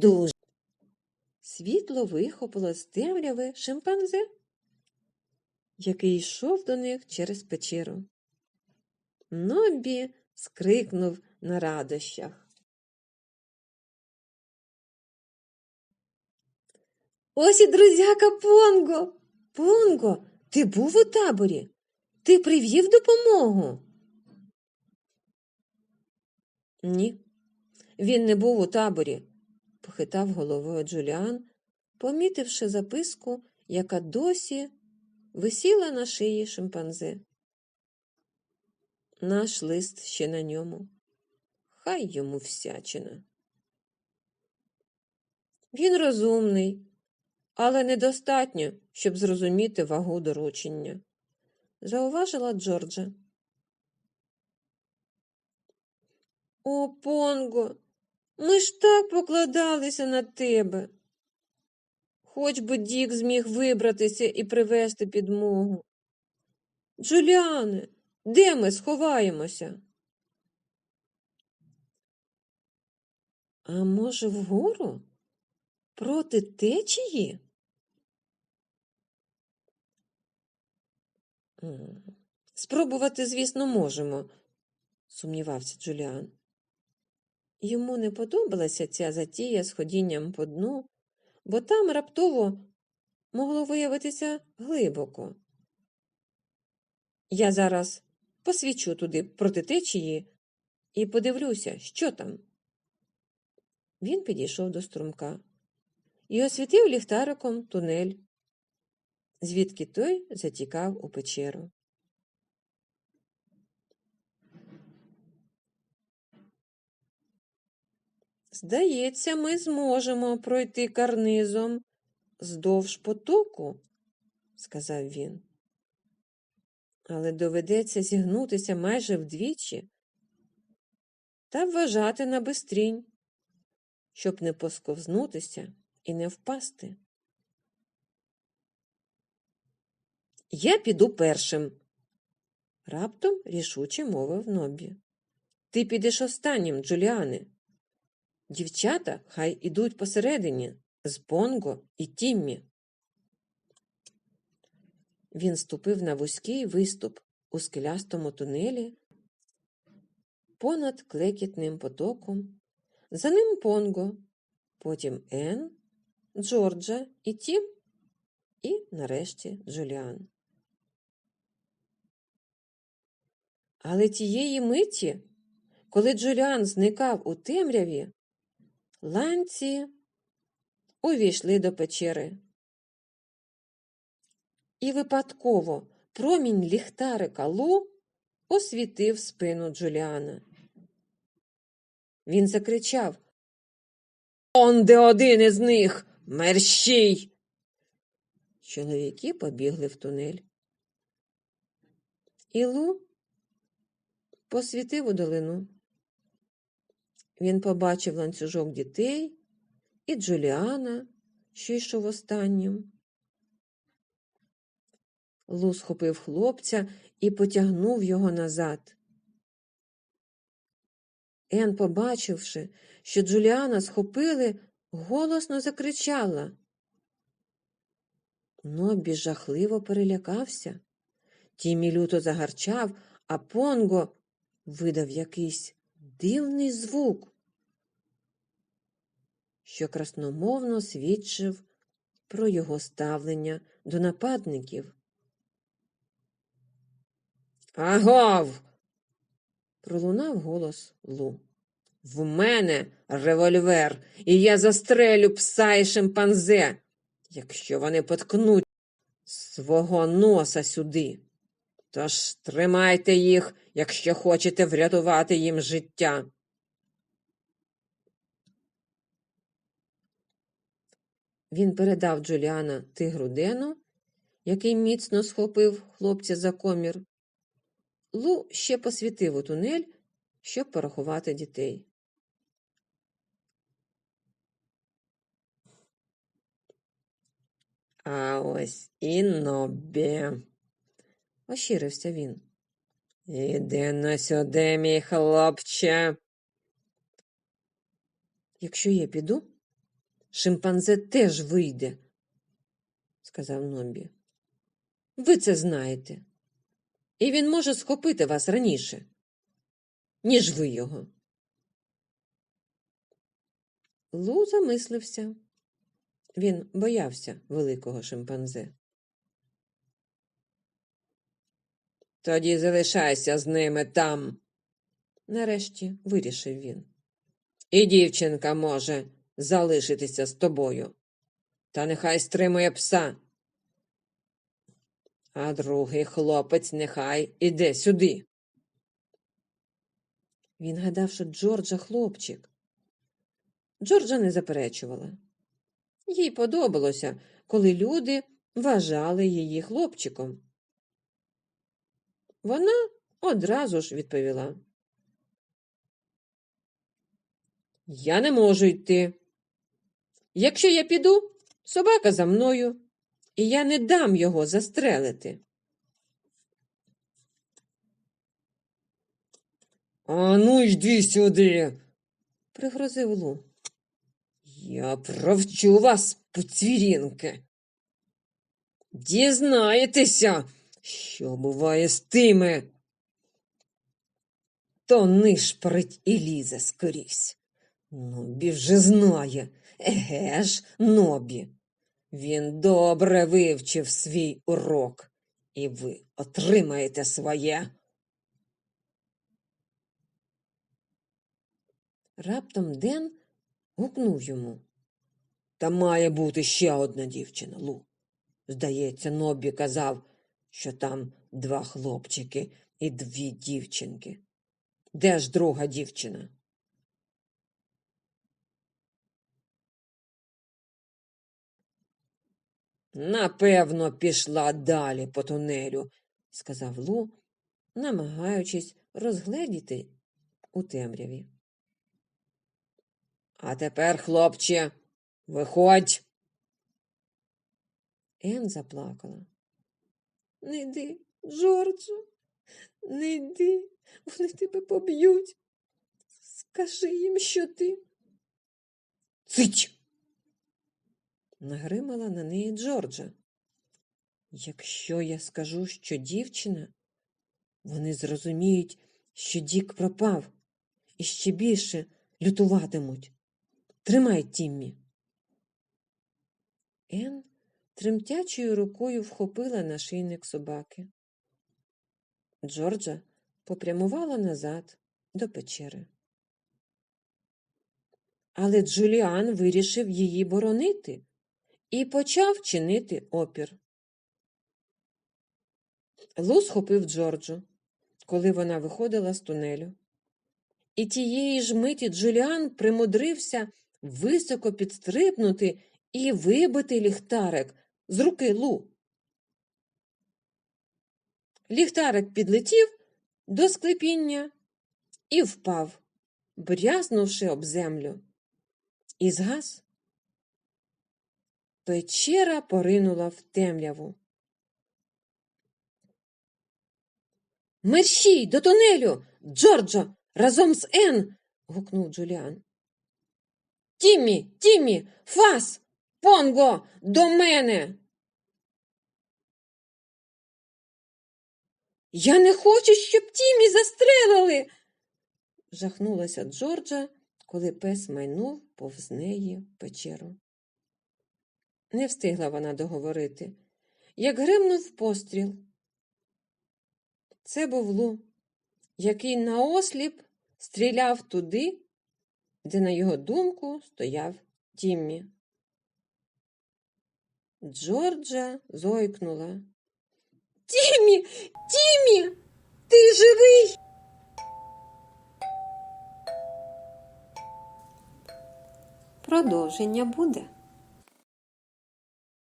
Дуже. Світло вихопило з темряви шимпанзе, який йшов до них через печеру. Нобі скрикнув на радощах. Ось і друзяка Понго. Понго, ти був у таборі? Ти привів допомогу? Ні, він не був у таборі, похитав головою Джуліан, помітивши записку, яка досі висіла на шиї шимпанзе. Наш лист ще на ньому. Хай йому всячина. Він розумний, але недостатньо, щоб зрозуміти вагу доручення, зауважила Джорджа. О, Понго, ми ж так покладалися на тебе. Хоч би Дік зміг вибратися і привезти підмогу. Джуліане, де ми сховаємося? А може, вгору? Проти течії? Спробувати, звісно, можемо, сумнівався Джуліан. Йому не подобалася ця затія з ходінням по дну, бо там раптово могло виявитися глибоко. Я зараз посвічу туди проти течії і подивлюся, що там. Він підійшов до струмка і освітив ліхтариком тунель, звідки той затікав у печеру. Здається, ми зможемо пройти карнизом здовж потоку, сказав він. Але доведеться зігнутися майже вдвічі та вважати на бистрінь, щоб не посковзнутися і не впасти. Я піду першим, раптом рішуче мовив Нобі. Ти підеш останнім, Джуліане. Дівчата хай ідуть посередині з Понго і Тіммі. Він ступив на вузький виступ у скелястому тунелі понад клекітним потоком. За ним Понго, потім Ен, Джорджа і Тім, і нарешті Джуліан. Але тієї миті, коли Джуліан зникав у темряві, ланці увійшли до печери. І випадково промінь ліхтарика Лу освітив спину Джуліана. Він закричав Он де один із них, мерщій. Чоловіки побігли в тунель. І Лу посвітив у долину. Він побачив ланцюжок дітей і Джуліана, що йшов останнім. Лу схопив хлопця і потягнув його назад. Ен, побачивши, що Джуліана схопили, голосно закричала. Нобі жахливо перелякався. Тімі люто загарчав, а Понго видав якийсь дивний звук, що красномовно свідчив про його ставлення до нападників. Агов. пролунав голос Лу. В мене револьвер, і я застрелю пса і шимпанзе, якщо вони поткнуть свого носа сюди. Тож тримайте їх, якщо хочете врятувати їм життя. Він передав Джуліана тигру Дену, який міцно схопив хлопця за комір. Лу ще посвітив у тунель, щоб порахувати дітей. А ось і Нобі, ощирився він. Іди на сюди, мій хлопче. Якщо я піду, шимпанзе теж вийде, сказав Нобі. Ви це знаєте. І він може схопити вас раніше, ніж ви його. Лу замислився. Він боявся великого шимпанзе. Тоді залишайся з ними там, нарешті вирішив він. І дівчинка може залишитися з тобою. Та нехай стримує пса. А другий хлопець нехай іде сюди. Він гадав, що Джорджа хлопчик. Джорджа не заперечувала. Їй подобалося, коли люди вважали її хлопчиком. Вона одразу ж відповіла. Я не можу йти. Якщо я піду, собака за мною, і я не дам його застрелити. А ну йди сюди, пригрозив Лу. Я провчу вас, поцвірінки. Дізнаєтеся, що буває з тими. То нишпорить і лізе скорісь. Нобі вже знає. Еге ж, Нобі. Він добре вивчив свій урок, і ви отримаєте своє. Раптом Ден гукнув йому. Та має бути ще одна дівчина, Лу. Здається, Нобі казав, що там два хлопчики і дві дівчинки. Де ж друга дівчина? Напевно, пішла далі по тунелю, сказав Лу, намагаючись розгледіти у темряві. А тепер, хлопче, виходь. Ен заплакала. Не йди, Джорджу, не йди, вони тебе поб'ють. Скажи їм, що ти. Цить. Нагримала на неї Джорджа. Якщо я скажу, що дівчина, вони зрозуміють, що Дік пропав, і ще більше лютуватимуть. Тримай, Тіммі. Ен тремтячою рукою вхопила нашийник собаки. Джорджа попрямувала назад до печери. Але Джуліан вирішив її боронити і почав чинити опір. Лу схопив Джорджу, коли вона виходила з тунелю. І тієї ж миті Джуліан примудрився високо підстрибнути і вибити ліхтарик з руки Лу. Ліхтарик підлетів до склепіння і впав, брязнувши об землю. І згас. Печера поринула в темряву. Мерщій до тунелю, Джорджо, разом з Ен. гукнув Джуліан. Тіммі, Тіммі, Фас, Понго, до мене. Я не хочу, щоб Тіммі застрелили. жахнулася Джорджа, коли пес майнув повз неї печеру. Не встигла вона договорити, як гримнув постріл. Це був Лу, який наосліп стріляв туди, де, на його думку, стояв Тіммі. Джорджа зойкнула. Тіммі, Тіммі, ти живий? Продовження буде.